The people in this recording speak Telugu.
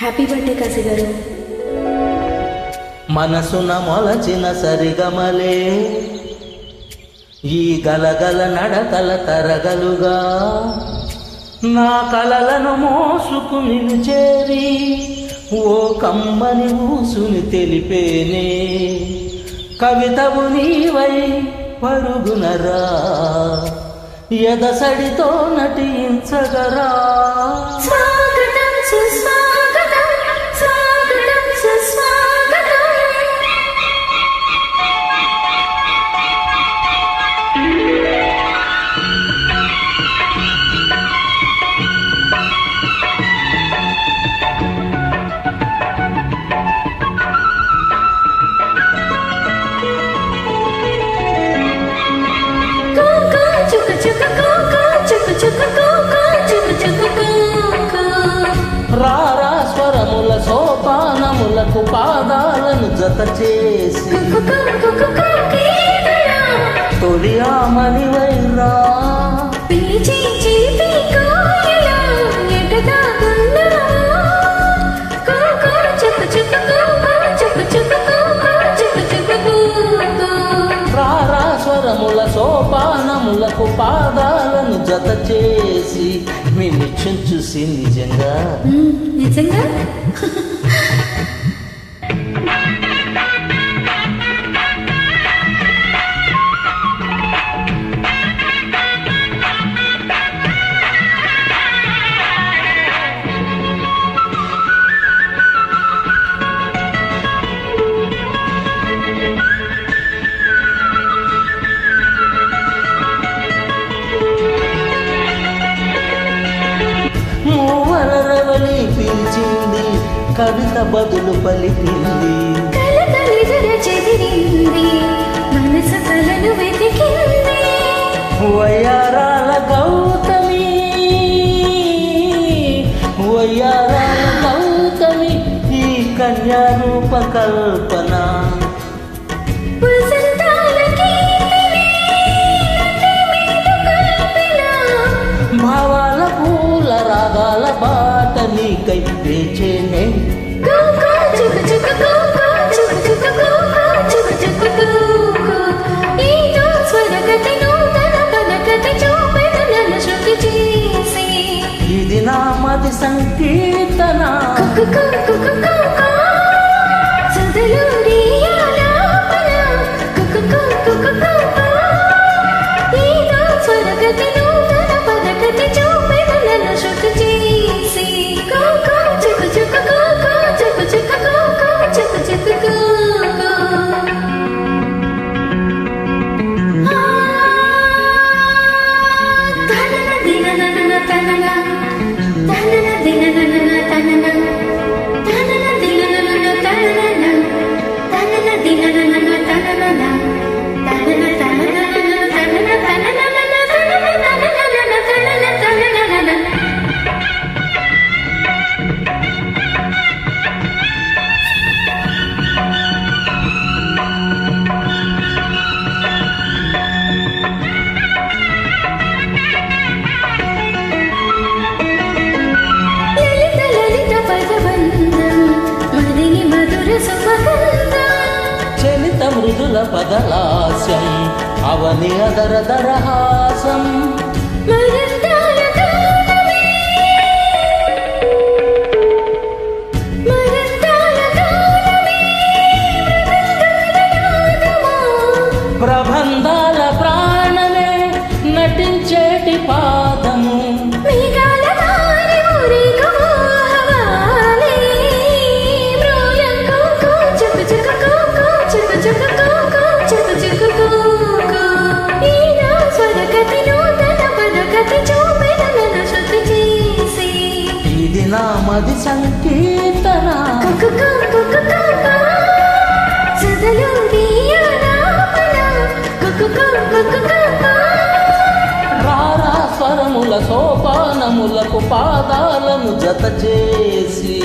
హ్యాపీ బర్త్డే కాశీ గారు మనసున మొలచిన సరిగమలే. ఈ గలగల నడకల తరగలుగా నా కలలను మోసుకు నిలిచేరి ఓ కమ్మని ఊసుని తెలిపేనే. కవితవు నీవై పరుగునరా. యదసడితో నటించగరా. చేసి తొలి ఆమని వైరా. ప్రారాస్వరముల సోపానములకు పాదాలను జత చేసి మీ నిత్యం చూసి నిజంగా నిజంగా? కవిత బదులు పలికింది. వయ్యారాల గౌతమి వయ్యారాల గౌతమి ఈ కన్యారూప కల్పన. భావాల పూల రాగాల బా నిన్నుకై ఇది నా మది సంకీర్తన. ಅವನಿ ಅದರ ದರಹಾಸಂ నామది సంకీర్తన. రారా స్వరముల సోపానములకు పాదాలను జత చేసి